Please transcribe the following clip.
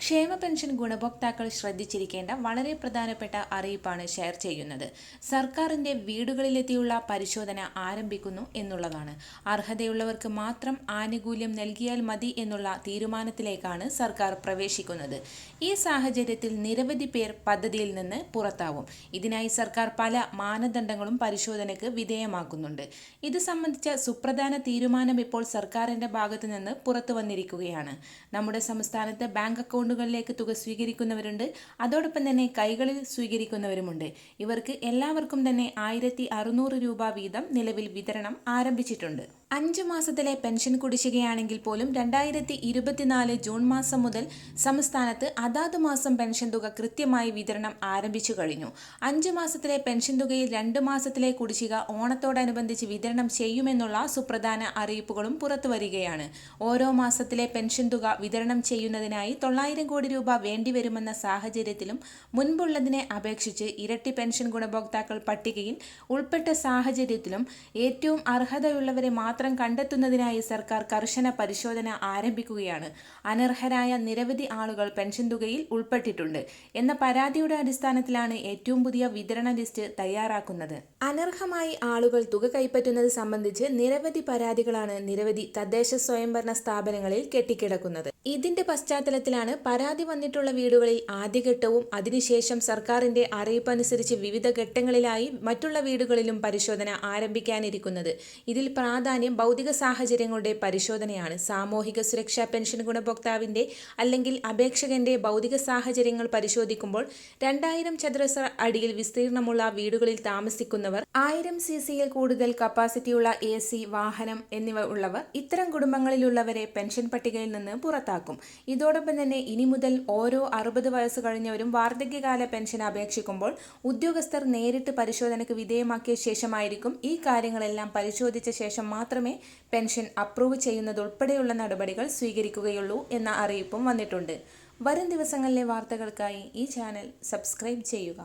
ക്ഷേമ പെൻഷൻ ഗുണഭോക്താക്കൾ ശ്രദ്ധിച്ചിരിക്കേണ്ട വളരെ പ്രധാനപ്പെട്ട അറിയിപ്പാണ് ഷെയർ ചെയ്യുന്നത്. സർക്കാരിന്റെ വീടുകളിലെത്തിയുള്ള പരിശോധന ആരംഭിക്കുന്നു എന്നുള്ളതാണ്. അർഹതയുള്ളവർക്ക് മാത്രം ആനുകൂല്യം നൽകിയാൽ മതി എന്നുള്ള തീരുമാനത്തിലേക്കാണ് സർക്കാർ പ്രവേശിക്കുന്നത്. ഈ സാഹചര്യത്തിൽ നിരവധി പേർ പദ്ധതിയിൽ നിന്ന് പുറത്താവും. ഇതിനായി സർക്കാർ പല മാനദണ്ഡങ്ങളും പരിശോധനയ്ക്ക് വിധേയമാക്കുന്നുണ്ട്. ഇത് സംബന്ധിച്ച സുപ്രധാന തീരുമാനം ഇപ്പോൾ സർക്കാരിന്റെ ഭാഗത്തു നിന്ന് പുറത്തു വന്നിരിക്കുകയാണ് നമ്മുടെ സംസ്ഥാനത്ത് ബാങ്ക് അക്കൗണ്ടുകളിലേക്ക് തുക സ്വീകരിക്കുന്നവരുണ്ട്. അതോടൊപ്പം തന്നെ കൈകളിൽ സ്വീകരിക്കുന്നവരുമുണ്ട്. ഇവർക്ക് എല്ലാവർക്കും തന്നെ ആയിരത്തി രൂപ വീതം നിലവിൽ വിതരണം ആരംഭിച്ചിട്ടുണ്ട്. അഞ്ച് മാസത്തിലെ പെൻഷൻ കുടിശ്ശികയാണെങ്കിൽ പോലും രണ്ടായിരത്തി ഇരുപത്തിനാല് ജൂൺ മാസം മുതൽ സംസ്ഥാനത്ത് അതാത് മാസം പെൻഷൻ തുക കൃത്യമായി വിതരണം ആരംഭിച്ചു കഴിഞ്ഞു. അഞ്ച് മാസത്തിലെ പെൻഷൻ തുകയിൽ രണ്ട് മാസത്തിലെ കുടിശ്ശിക ഓണത്തോടനുബന്ധിച്ച് വിതരണം ചെയ്യുമെന്നുള്ള സുപ്രധാന അറിയിപ്പുകളും പുറത്തുവരികയാണ്. ഓരോ മാസത്തിലെ പെൻഷൻ തുക വിതരണം ചെയ്യുന്നതിനായി തൊള്ളായിരം കോടി രൂപ വേണ്ടിവരുമെന്ന സാഹചര്യത്തിലും മുൻപുള്ളതിനെ അപേക്ഷിച്ച് ഇരട്ടി പെൻഷൻ ഗുണഭോക്താക്കൾ പട്ടികയിൽ ഉൾപ്പെട്ട സാഹചര്യത്തിലും ഏറ്റവും അർഹതയുള്ളവരെ മാത്രം കണ്ടെത്തുന്നതിനായി സർക്കാർ കർശന പരിശോധന ആരംഭിക്കുകയാണ്. അനർഹരായ നിരവധി ആളുകൾ പെൻഷൻ തുകയിൽ ഉൾപ്പെട്ടിട്ടുണ്ട്. എന്ന പരാതിയുടെ അടിസ്ഥാനത്തിലാണ് ഏറ്റവും പുതിയ വിതരണ ലിസ്റ്റ് തയ്യാറാക്കുന്നത്. അനർഹമായി ആളുകൾ തുക കൈപ്പറ്റുന്നത് സംബന്ധിച്ച് നിരവധി പരാതികളാണ് നിരവധി തദ്ദേശ സ്വയംഭരണ സ്ഥാപനങ്ങളിൽ കെട്ടിക്കിടക്കുന്നത്. ഇതിന്റെ പശ്ചാത്തലത്തിലാണ് പരാതി വന്നിട്ടുള്ള വീടുകളിൽ ആദ്യഘട്ടവും അതിനുശേഷം സർക്കാരിന്റെ അറിയിപ്പ് അനുസരിച്ച് വിവിധ ഘട്ടങ്ങളിലായി മറ്റുള്ള വീടുകളിലും പരിശോധന ആരംഭിക്കാനിരിക്കുന്നത്. ഇതിൽ പ്രാധാന്യം ഭൗതിക സാഹചര്യങ്ങളുടെ പരിശോധനയാണ്. സാമൂഹിക സുരക്ഷാ പെൻഷൻ ഗുണഭോക്താവിന്റെ അല്ലെങ്കിൽ അപേക്ഷകന്റെ ഭൗതിക സാഹചര്യങ്ങൾ പരിശോധിക്കുമ്പോൾ രണ്ടായിരം ചതുരശ്ര അടിയിൽ വിസ്തീർണമുള്ള വീടുകളിൽ താമസിക്കുന്നവർ ആയിരം സി സിയിൽ കൂടുതൽ കപ്പാസിറ്റിയുള്ള എ സി വാഹനം എന്നിവ ഉള്ളവർ ഇത്തരം കുടുംബങ്ങളിലുള്ളവരെ പെൻഷൻ പട്ടികയിൽ നിന്ന് പുറത്താക്കും. ഇതോടൊപ്പം തന്നെ ഇനി മുതൽ ഓരോ അറുപത് വയസ്സ് കഴിഞ്ഞവരും വാർദ്ധക്യകാല പെൻഷൻ അപേക്ഷിക്കുമ്പോൾ ഉദ്യോഗസ്ഥർ നേരിട്ട് പരിശോധനയ്ക്ക് വിധേയമാക്കിയ ശേഷമായിരിക്കും ഈ കാര്യങ്ങളെല്ലാം പരിശോധിച്ച ശേഷം മാത്രമേ പെൻഷൻ അപ്രൂവ് ചെയ്യുന്നതുൾപ്പെടെയുള്ള നടപടികൾ സ്വീകരിക്കുകയുള്ളൂ എന്ന അറിയിപ്പും വന്നിട്ടുണ്ട്. വരും ദിവസങ്ങളിലെ വാർത്തകൾക്കായി ഈ ചാനൽ സബ്സ്ക്രൈബ് ചെയ്യുക.